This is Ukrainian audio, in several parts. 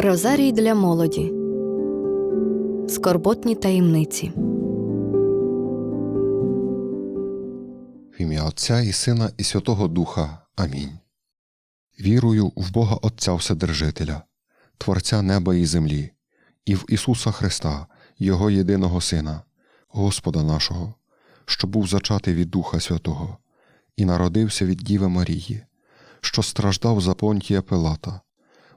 Розарій для молоді. Скорботні таємниці. В ім'я Отця і Сина і Святого Духа. Амінь. Вірую в Бога Отця Вседержителя, Творця неба і землі, і в Ісуса Христа, Його єдиного Сина, Господа нашого, що був зачатий від Духа Святого, і народився від Діви Марії, що страждав за понтія Пилата,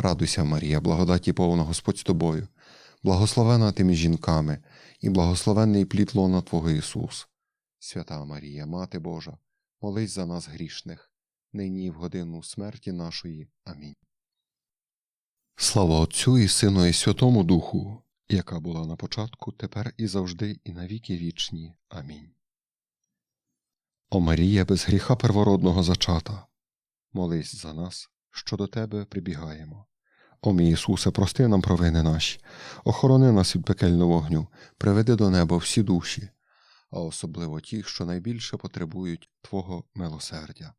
Радуйся, Марія, благодаті повна Господь з тобою, благословена ти між жінками, і благословенний плід лона Твого Ісус. Свята Марія, Мати Божа, молись за нас грішних, нині і в годину смерті нашої. Амінь. Слава Отцю і Сину і Святому Духу, яка була на початку, тепер і завжди, і навіки вічні. Амінь. О Марія, без гріха первородного зачата, молись за нас, що до Тебе прибігаємо. О мій Ісусе, прости нам провини наші, охорони нас від пекельного вогню, приведи до неба всі душі, а особливо ті, що найбільше потребують Твого милосердя.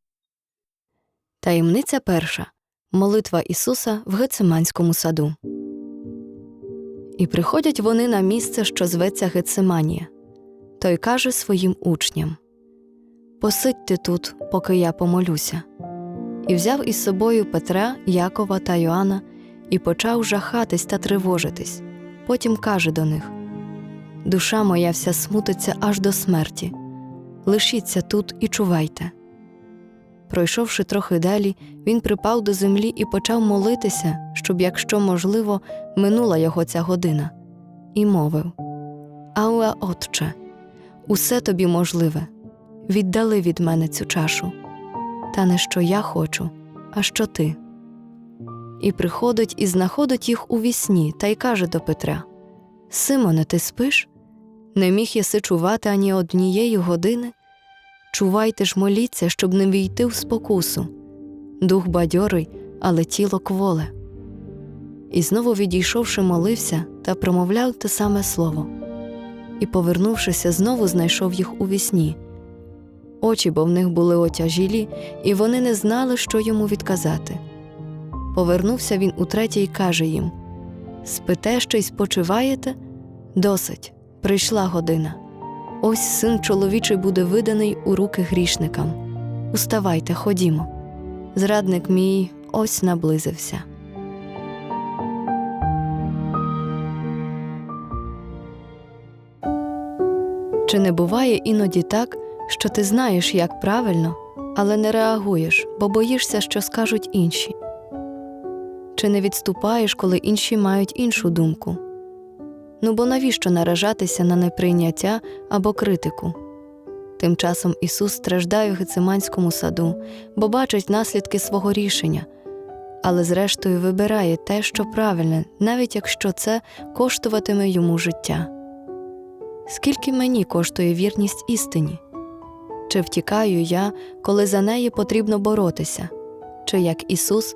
Таємниця перша. Молитва Ісуса в Гециманському саду. І приходять вони на місце, що зветься Гециманія. Той каже своїм учням: Посидьте тут, поки я помолюся. І взяв із собою Петра, Якова та Йоанна і почав жахатись та тривожитись. Потім каже до них: Душа моя вся смутиться аж до смерті. Лишіться тут і чувайте. Пройшовши трохи далі, він припав до землі і почав молитися, щоб, якщо можливо, минула його ця година, і мовив: Ауе, Отче, усе тобі можливе, віддали від мене цю чашу, та не що я хочу, а що ти. І приходить і знаходить їх у вісні та й каже до Петра: Симоне, ти спиш? Не міг єси чувати ані однієї години? Чувайте ж моліться, щоб не війти в спокусу. Дух бадьорий, але тіло кволе. І знову відійшовши, молився та промовляв те саме слово. І, повернувшися, знову знайшов їх у вісні. Очі бо в них були отяжілі, і вони не знали, що йому відказати. Повернувся він утретє й каже їм: Спите ще й спочиваєте? Досить, прийшла година. Ось син чоловічий буде виданий у руки грішникам. Уставайте, ходімо. Зрадник мій ось наблизився. Чи не буває іноді так, що ти знаєш, як правильно, але не реагуєш, бо боїшся, що скажуть інші? Чи не відступаєш, коли інші мають іншу думку? Ну бо навіщо наражатися на неприйняття або критику? Тим часом Ісус страждає в Гециманському саду, бо бачить наслідки свого рішення, але зрештою вибирає те, що правильне, навіть якщо це коштуватиме йому життя. Скільки мені коштує вірність істині? Чи втікаю я, коли за неї потрібно боротися, чи як Ісус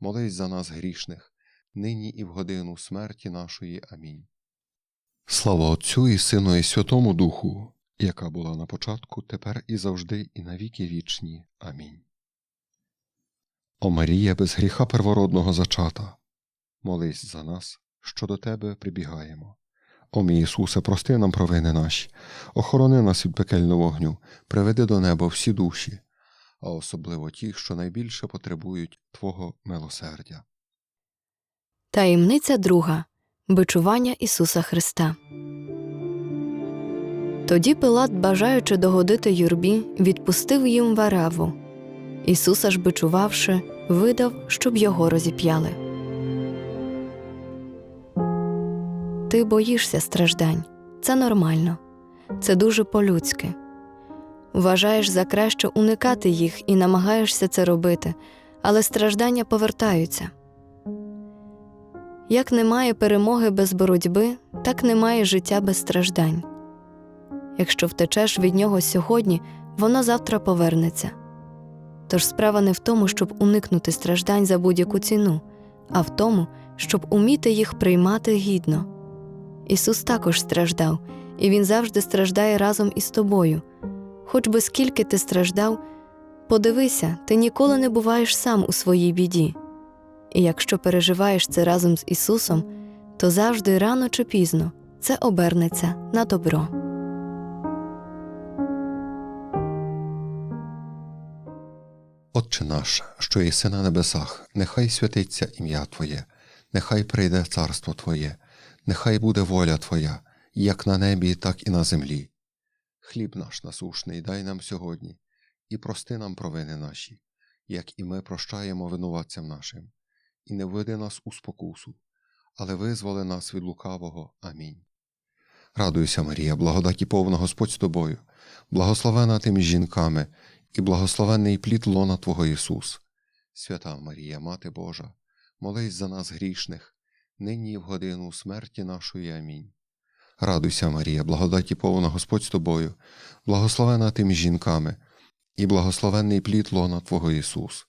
молись за нас грішних, нині і в годину смерті нашої. Амінь. Слава Отцю і Сину і Святому Духу, яка була на початку, тепер і завжди, і навіки вічні. Амінь. О Марія, без гріха первородного зачата, молись за нас, що до Тебе прибігаємо. О мій Ісусе, прости нам провини наші, охорони нас від пекельного вогню, приведи до неба всі душі, а особливо ті, що найбільше потребують Твого милосердя. Таємниця друга бичування Ісуса Христа. Тоді Пилат, бажаючи догодити юрбі, відпустив їм вараву. Ісуса ж бичувавши, видав, щоб його розіп'яли. Ти боїшся страждань. Це нормально. Це дуже по-людськи. Вважаєш за краще уникати їх і намагаєшся це робити, але страждання повертаються. Як немає перемоги без боротьби, так немає життя без страждань. Якщо втечеш від нього сьогодні, воно завтра повернеться. Тож справа не в тому, щоб уникнути страждань за будь-яку ціну, а в тому, щоб уміти їх приймати гідно. Ісус також страждав, і Він завжди страждає разом із тобою. Хоч би скільки ти страждав, подивися, ти ніколи не буваєш сам у своїй біді. І якщо переживаєш це разом з Ісусом, то завжди рано чи пізно це обернеться на добро. Отче наш, що єси на небесах, нехай святиться ім'я Твоє, нехай прийде царство Твоє, нехай буде воля Твоя, як на небі, так і на землі. Хліб наш насушний дай нам сьогодні, і прости нам провини наші, як і ми прощаємо винуватцям нашим, і не введи нас у спокусу, але визволи нас від лукавого. Амінь. Радуйся, Марія, благодаті повна Господь з тобою, благословена ти між жінками, і благословенний плід лона Твого Ісус. Свята Марія, Мати Божа, молись за нас грішних, нині і в годину смерті нашої. Амінь. Радуйся, Марія, благодаті повна Господь з тобою, благословена ти між жінками, і благословенний плід лона Твого Ісус.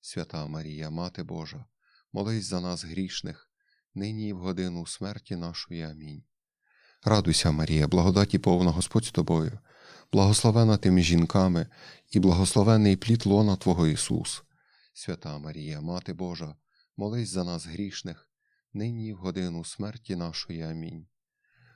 Свята Марія, Мати Божа, молись за нас грішних, нині і в годину смерті нашої. Амінь. Радуйся, Марія, благодаті повна Господь з тобою, благословена ти жінками, і благословений плід лона Твого Ісус. Свята Марія, Мати Божа, молись за нас грішних, нині і в годину смерті нашої. Амінь.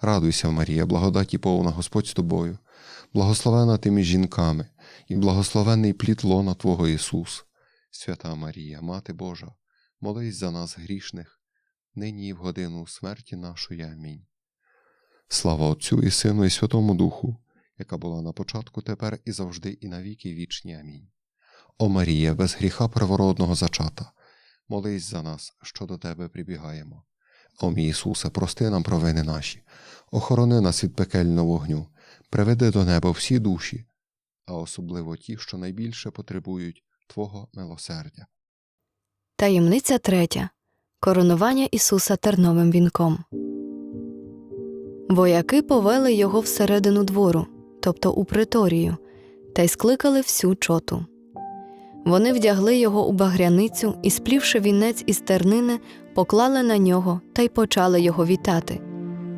Радуйся, Марія, благодаті повна Господь з тобою, благословена ти між жінками, і благословенний плід лона Твого Ісус. Свята Марія, Мати Божа, молись за нас грішних, нині і в годину смерті нашої. Амінь. Слава Отцю і Сину, і Святому Духу, яка була на початку, тепер і завжди, і навіки вічні. Амінь. О Марія, без гріха первородного зачата, молись за нас, що до Тебе прибігаємо. О мій Ісусе, прости нам провини наші, охорони нас від пекельного вогню, приведи до неба всі душі, а особливо ті, що найбільше потребують Твого милосердя. Таємниця третя. Коронування Ісуса терновим вінком. Вояки повели його всередину двору, тобто у приторію, та й скликали всю чоту. Вони вдягли його у багряницю і, сплівши вінець із тернини, поклали на нього та й почали його вітати.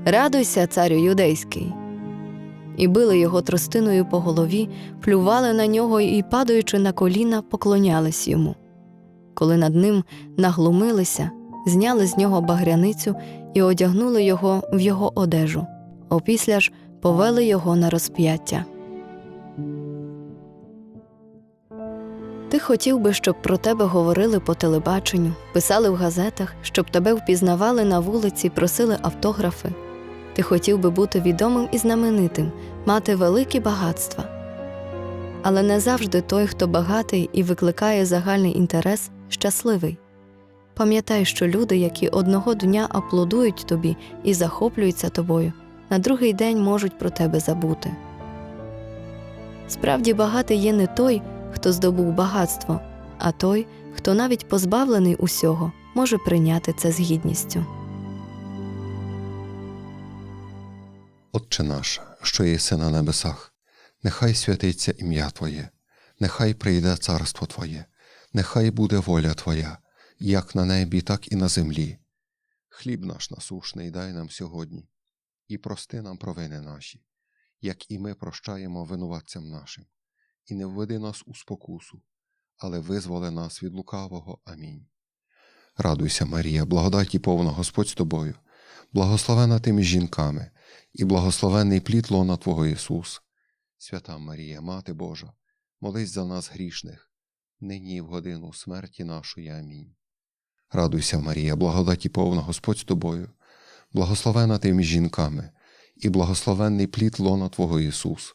Радуйся, царю юдейський. І били його тростиною по голові, плювали на нього і, падаючи на коліна, поклонялись йому. Коли над ним наглумилися, зняли з нього багряницю і одягнули його в його одежу, опісля ж повели його на розп'яття. Ти хотів би, щоб про тебе говорили по телебаченню, писали в газетах, щоб тебе впізнавали на вулиці, просили автографи. Ти хотів би бути відомим і знаменитим, мати великі багатства. Але не завжди той, хто багатий і викликає загальний інтерес, щасливий. Пам'ятай, що люди, які одного дня аплодують тобі і захоплюються тобою, на другий день можуть про тебе забути. Справді багатий є не той, хто здобув багатство, а той, хто навіть позбавлений усього, може прийняти це з гідністю. Отче наш, що єси на небесах, нехай святиться ім'я Твоє, нехай прийде царство Твоє, нехай буде воля Твоя, як на небі, так і на землі. Хліб наш насушний дай нам сьогодні, і прости нам провини наші, як і ми прощаємо винуватцям нашим, і не введи нас у спокусу, але визволи нас від лукавого. Амінь. Радуйся, Марія, благодаті повна Господь з тобою, благословена ти між жінками, і благословенний плід лона Твого Ісус. Свята Марія, Мати Божа, молись за нас грішних, нині і в годину смерті нашої. Амінь. Радуйся, Марія, благодаті повна Господь з тобою, благословена ти між жінками, і благословенний плід лона Твого Ісус.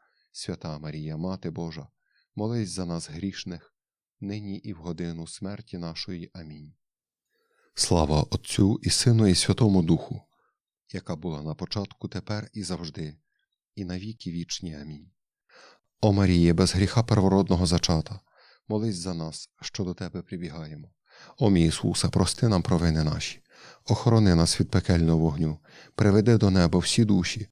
Свята Марія, Мати Божа, молись за нас грішних, нині і в годину смерті нашої. Амінь. Слава Отцю і Сину, і Святому Духу, яка була на початку, тепер і завжди, і навіки вічні. Амінь. О Маріє, без гріха первородного зачата, молись за нас, що до Тебе прибігаємо. О мій Ісусе, прости нам провини наші, охорони нас від пекельного вогню, приведи до неба всі душі,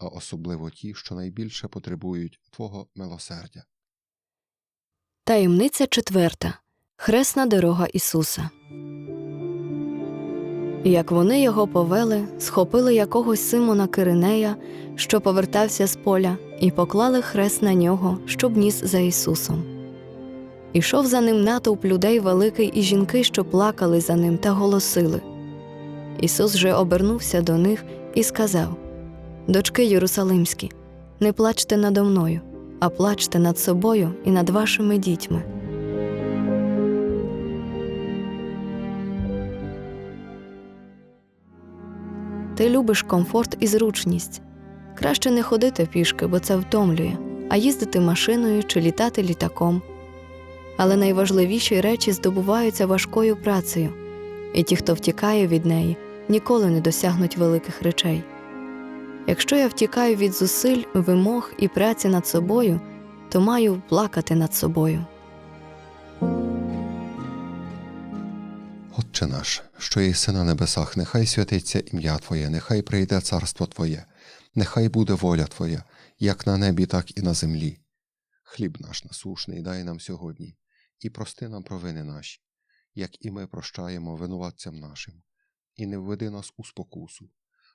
а особливо ті, що найбільше потребують Твого милосердя. Таємниця четверта. Хресна дорога Ісуса. Як вони його повели, схопили якогось Симона Киринея, що повертався з поля, і поклали хрест на нього, щоб ніс за Ісусом. Ішов за ним натовп людей великий і жінки, що плакали за ним та голосили. Ісус же обернувся до них і сказав: Дочки Єрусалимські, не плачте надо мною, а плачте над собою і над вашими дітьми. Ти любиш комфорт і зручність. Краще не ходити пішки, бо це втомлює, а їздити машиною чи літати літаком. Але найважливіші речі здобуваються важкою працею, і ті, хто втікає від неї, ніколи не досягнуть великих речей. Якщо я втікаю від зусиль, вимог і праці над собою, то маю плакати над собою. Отче наш, що єси на небесах, нехай святиться ім'я Твоє, нехай прийде царство Твоє, нехай буде воля Твоя, як на небі, так і на землі. Хліб наш насушний дай нам сьогодні, і прости нам провини наші, як і ми прощаємо винуватцям нашим, і не введи нас у спокусу,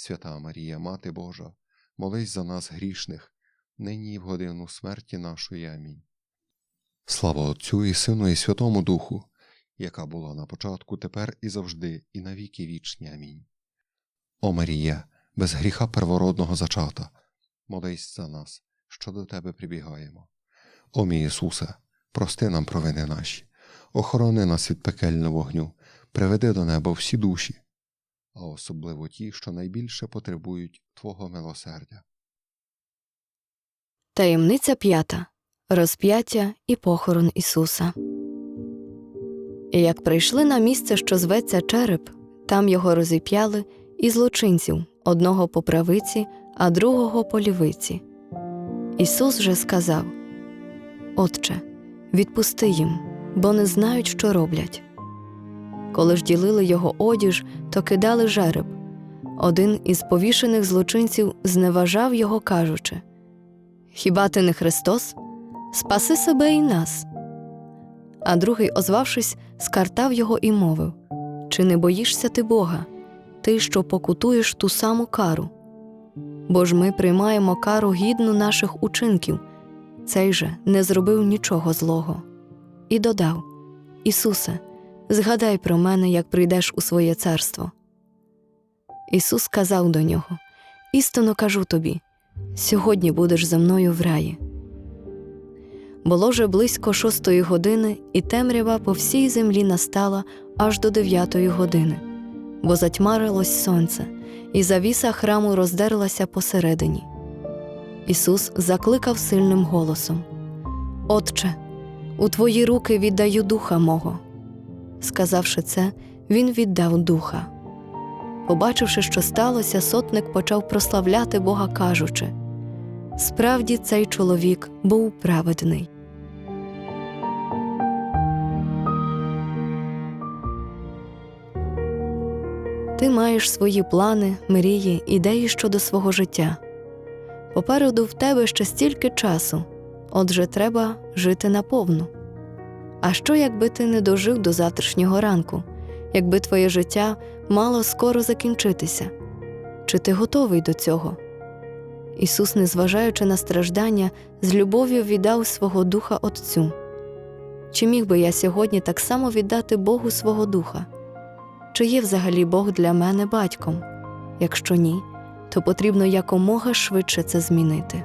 Свята Марія, Мати Божа, молись за нас грішних, нині і в годину смерті нашої. Амінь. Слава Отцю і Сину, і Святому Духу, яка була на початку, тепер і завжди, і навіки вічні. Амінь. О Марія, без гріха первородного зачата, молись за нас, що до Тебе прибігаємо. О мій Ісусе, прости нам провини наші, охорони нас від пекельного вогню, приведи до неба всі душі, а особливо ті, що найбільше потребують Твого милосердя. Таємниця п'ята розп'яття і похорон Ісуса. І як прийшли на місце, що зветься череп, там його розіп'яли і злочинців одного по правиці, а другого по лівиці. Ісус же сказав: Отче, відпусти їм, бо не знають, що роблять. Коли ж ділили його одіж, то кидали жереб. Один із повішених злочинців зневажав його, кажучи: Хіба ти не Христос? Спаси себе і нас. А другий, озвавшись, скартав його і мовив: Чи не боїшся ти Бога, ти, що покутуєш ту саму кару? Бо ж ми приймаємо кару гідну наших учинків, цей же не зробив нічого злого. І додав: Ісусе, згадай про мене, як прийдеш у своє царство. Ісус сказав до нього: Істинно кажу тобі, сьогодні будеш за мною в раї. Було вже близько шостої години, і темрява по всій землі настала аж до дев'ятої години, бо затьмарилось сонце, і завіса храму роздерлася посередині. Ісус закликав сильним голосом: Отче, у твої руки віддаю духа мого. Сказавши це, він віддав духа. Побачивши, що сталося, сотник почав прославляти Бога, кажучи: Справді цей чоловік був праведний. Ти маєш свої плани, мрії, ідеї щодо свого життя. Попереду в тебе ще стільки часу, отже, треба жити наповну. А що, якби ти не дожив до завтрашнього ранку, якби твоє життя мало скоро закінчитися? Чи ти готовий до цього? Ісус, незважаючи на страждання, з любов'ю віддав свого духа Отцю. Чи міг би я сьогодні так само віддати Богу свого духа? Чи є взагалі Бог для мене батьком? Якщо ні, то потрібно якомога швидше це змінити.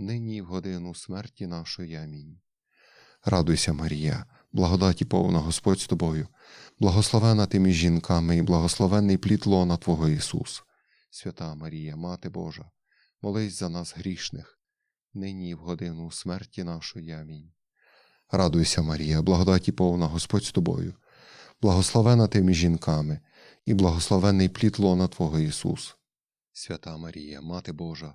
нині в годину смерті нашої. Амінь. Радуйся, Марія, благодаті повна Господь з тобою, благословена ти між жінками, і благословений плід лона Твого Ісус. Свята Марія, Мати Божа, молись за нас грішних, нині в годину смерті нашої. Амінь. Радуйся, Марія, благодаті повна Господь з тобою, благословена ти між жінками, і благословений плід лона Твого Ісус. Свята Марія, Мати Божа,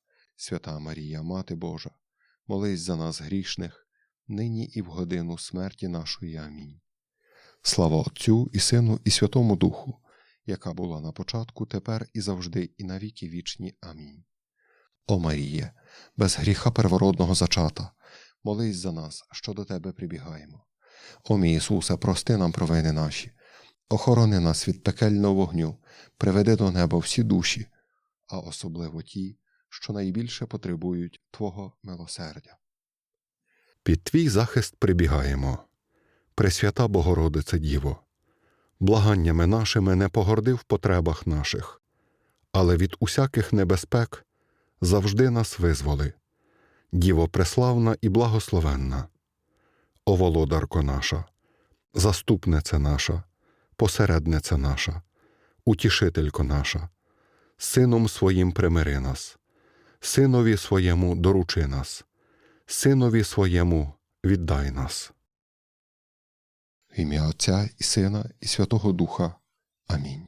Свята Марія, Мати Божа, молись за нас грішних, нині і в годину смерті нашої. Амінь. Слава Отцю і Сину, і Святому Духу, яка була на початку, тепер і завжди, і навіки вічні. Амінь. О Маріє, без гріха первородного зачата, молись за нас, що до Тебе прибігаємо. О мій Ісусе, прости нам провини наші, охорони нас від пекельного вогню, приведи до неба всі душі, а особливо ті, що найбільше потребують Твого милосердя. Під твій захист прибігаємо. Пресвята Богородице Діво, благаннями нашими не погорди в потребах наших, але від усяких небезпек завжди нас визволи. Діво преславна і благословенна, О володарко наша, заступниця наша, посередниця наша, утішителько наша, сином своїм примири нас, синові своєму доручи нас, синові своєму віддай нас. В ім'я Отця і Сина, і Святого Духа. Амінь.